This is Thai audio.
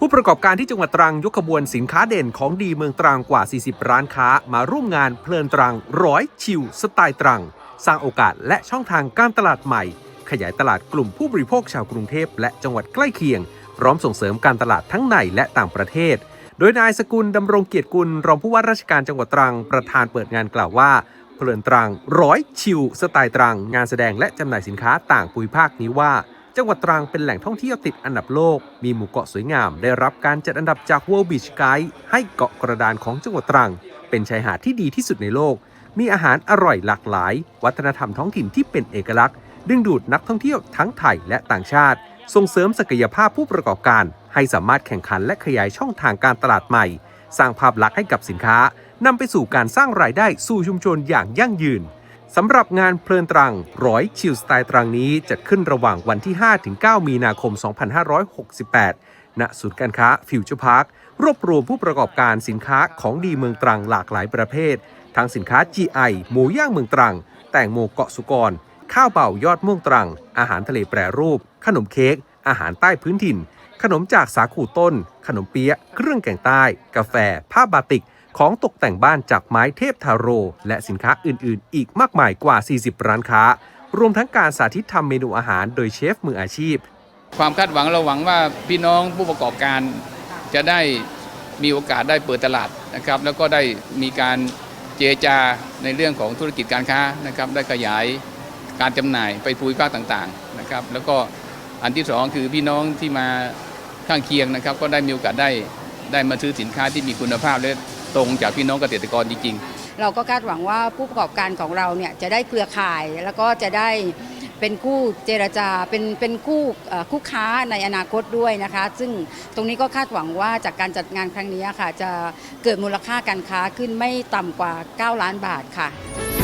ผู้ประกอบการที่จังหวัดตรังยกขบวนสินค้าเด่นของดีเมืองตรังกว่า 40 ร้านค้ามาร่วมงานเพลินตรังร้อยชิวสไตล์ตรัง สร้างโอกาสและช่องทางการตลาดใหม่ ขยายตลาดกลุ่มผู้บริโภคชาวกรุงเทพและจังหวัดใกล้เคียง พร้อมส่งเสริมการตลาดทั้งในและต่างประเทศ โดยนายสกุลดำรงเกียรติกุลรองผู้ว่าราชการจังหวัดตรังประธานเปิดงานกล่าวว่าเพลินตรังร้อยชิวสไตล์ตรัง งานแสดงและจำหน่ายสินค้าต่างภูมิภาคนี้ว่า จังหวัดตรังเป็นแหล่งท่องเที่ยวติดอันดับโลก มีหมู่เกาะสวยงาม ได้รับการจัดอันดับจาก World Beach Guide ให้เกาะกระดานของจังหวัดตรัง เป็นชายหาดที่ดีที่สุดในโลก มีอาหารอร่อยหลากหลาย วัฒนธรรมท้องถิ่นที่เป็นเอกลักษณ์ ดึงดูดนักท่องเที่ยวทั้งไทยและต่างชาติ ส่งเสริมศักยภาพผู้ประกอบการ ให้สามารถแข่งขันและขยายช่องทางการตลาดใหม่ สร้างภาพลักษณ์ให้กับสินค้านำไปสู่การสร้างรายได้สู่ชุมชนอย่างยั่งยืน สำหรับงานเพลินตรังร้อยชิลสไตล์ตรังนี้จัดขึ้นระหว่างวันที่ 5-9 มีนาคม 2568 ณ ศูนย์การค้าฟิวเจอร์พาร์ค รวบรวมผู้ประกอบการสินค้าของดีเมืองตรังหลากหลายประเภท ทั้งสินค้า GI หมูย่างเมืองตรัง แตงโมเกาะสุกร ข้าวเป่ายอดม่วงตรัง อาหารทะเลแปรรูป ขนมเค้ก อาหารใต้พื้นถิ่น ขนมจากสาคูต้น ขนมเปี๊ยะ เครื่องแกงใต้ กาแฟ ผ้าบาติก ของตกแต่งบ้านจากไม้เทพทาโร และสินค้าอื่นๆ อีกมากมายกว่า 40 ร้านค้า รวมทั้งการสาธิตทำเมนูอาหารโดยเชฟมืออาชีพ ความคาดหวังเราหวังว่าพี่น้องผู้ประกอบการจะได้มีโอกาสได้เปิดตลาดนะครับ แล้วก็ได้มีการเจรจาในเรื่องของธุรกิจการค้านะครับ ได้ขยายการจำหน่ายไปภูมิภาคต่างๆนะครับ แล้วก็อันที่สองคือพี่น้องที่มาข้างเคียงนะครับ ก็ได้มีโอกาสได้ ได้มาซื้อสินค้าที่มีคุณภาพและตรงจากพี่น้องเกษตรกรจริงๆ เราก็คาดหวังว่าผู้ประกอบการของเราเนี่ยจะได้เครือข่ายแล้วก็จะได้เป็นคู่เจรจาเป็นเป็นคู่คู่ค้าในอนาคตด้วยนะคะ ซึ่งตรงนี้ก็คาดหวังว่าจากการจัดงานครั้งนี้ค่ะ จะเกิดมูลค่าการค้าขึ้นไม่ต่ำกว่า 9 ล้านบาทค่ะ